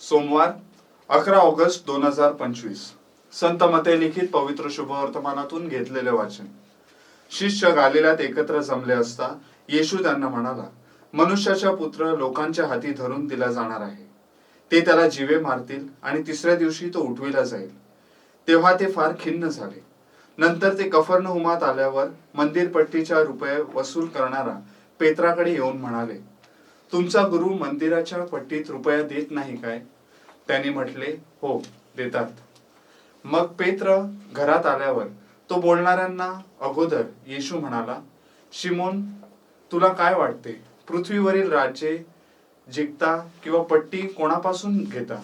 सोमवार अकरा ऑगस्ट दोन हजार पंचवीस. संत मते लिखित पवित्र शुभवर्तमानातून घेतलेले वाचन. शिष्य गालिल्यात एकत्र जमले असता येशू त्यांना म्हणाला मनुष्याचा पुत्र लोकांच्या हाती धरून दिला जाणार आहे. ते त्याला जीवे मारतील आणि तिसऱ्या दिवशी तो उठविला जाईल. तेव्हा ते फार खिन्न झाले. नंतर ते कफरनहुमात आल्यावर मंदिर पट्टीच्या रुपये वसूल करणारा पेत्राकडे येऊन म्हणाले तुमचा गुरु मंदिराच्या पट्टीत रुपया देत नाही काय? त्यांनी म्हटले हो देतात. मग पेत्र घरात आल्यावर तो बोलणाऱ्यांना अगोदर येशू म्हणाला शिमोन तुला काय वाटते? पृथ्वीवरील राज्ये जिंकता किंवा पट्टी कोणापासून घेता?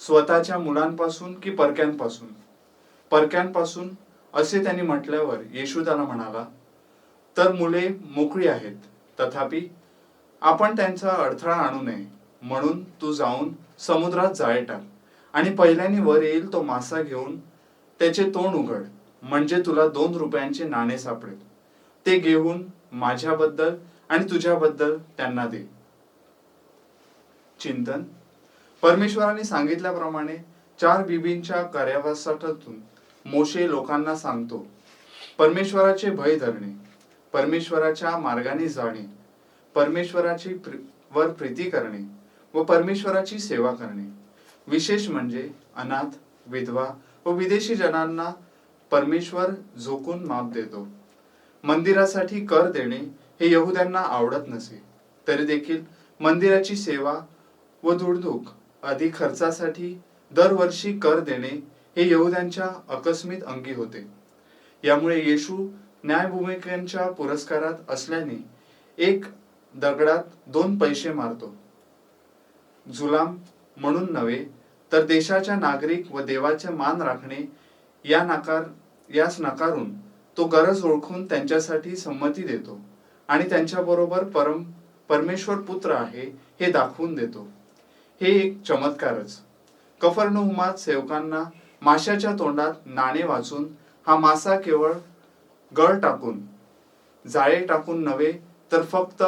स्वतःच्या मुलांपासून की परक्यांपासून? परक्यांपासून असे त्यांनी म्हटल्यावर येशू त्याला म्हणाला तर मुले मोकळी आहेत तथापि आपण त्यांचा अडथळा आणू नये. म्हणून तू जाऊन समुद्रात जाळे टाक. आणि पहिल्याने वर येईल तो मासा घेऊन त्याचे तोंड उघड. म्हणजे तुला दोन रुपयांचे नाणे सापडेल. ते घेऊन माझ्याबद्दल आणि तुझ्याबद्दल त्यांना दे. चिंतन. परमेश्वराने सांगितल्याप्रमाणे चार बिबींच्या कार्यावासातून मोशे लोकांना सांगतो परमेश्वराचे भय धरणे परमेश्वराच्या मार्गाने जाणे परमेश्वराची वर प्रीती करणे व परमेश्वराची सेवा करणे. विशेष म्हणजे अनाथ विधवा व विदेशी जनांना परमेश्वर झोकून माप देतो. मंदिरासाठी कर देणे हे यहुद्यांना आवडत नसे. तरी देखील मंदिराची सेवा व दुडदूक अधिक खर्चासाठी दरवर्षी कर देणे हे यहुद्यांच्या अकस्मित अंगी होते. यामुळे येशू न्यायभूमिकांच्या पुरस्कारात असल्याने एक दगडात दोन पैसे मारतो. जुलाम म्हणून नव्हे तर देशाच्या नागरिक व देवाचे मान राखणे या नाकार यास नाकारून तो गरज ओळखून त्यांच्यासाठी संमती देतो आणि त्यांच्याबरोबर परम परमेश्वर पुत्र आहे हे दाखवून देतो. हे एक चमत्कारच. कफरनहुमात सेवकांना माशाच्या तोंडात नाणे वाचून हा मासा केवळ गळ टाकून जाळे टाकून नव्हे तर फक्त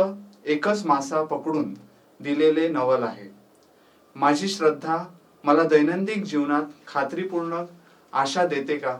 एकच मासा पकडून दिलेले नवल आहे. माझी श्रद्धा मला दैनंदिन जीवनात खात्रीपूर्ण आशा देते का?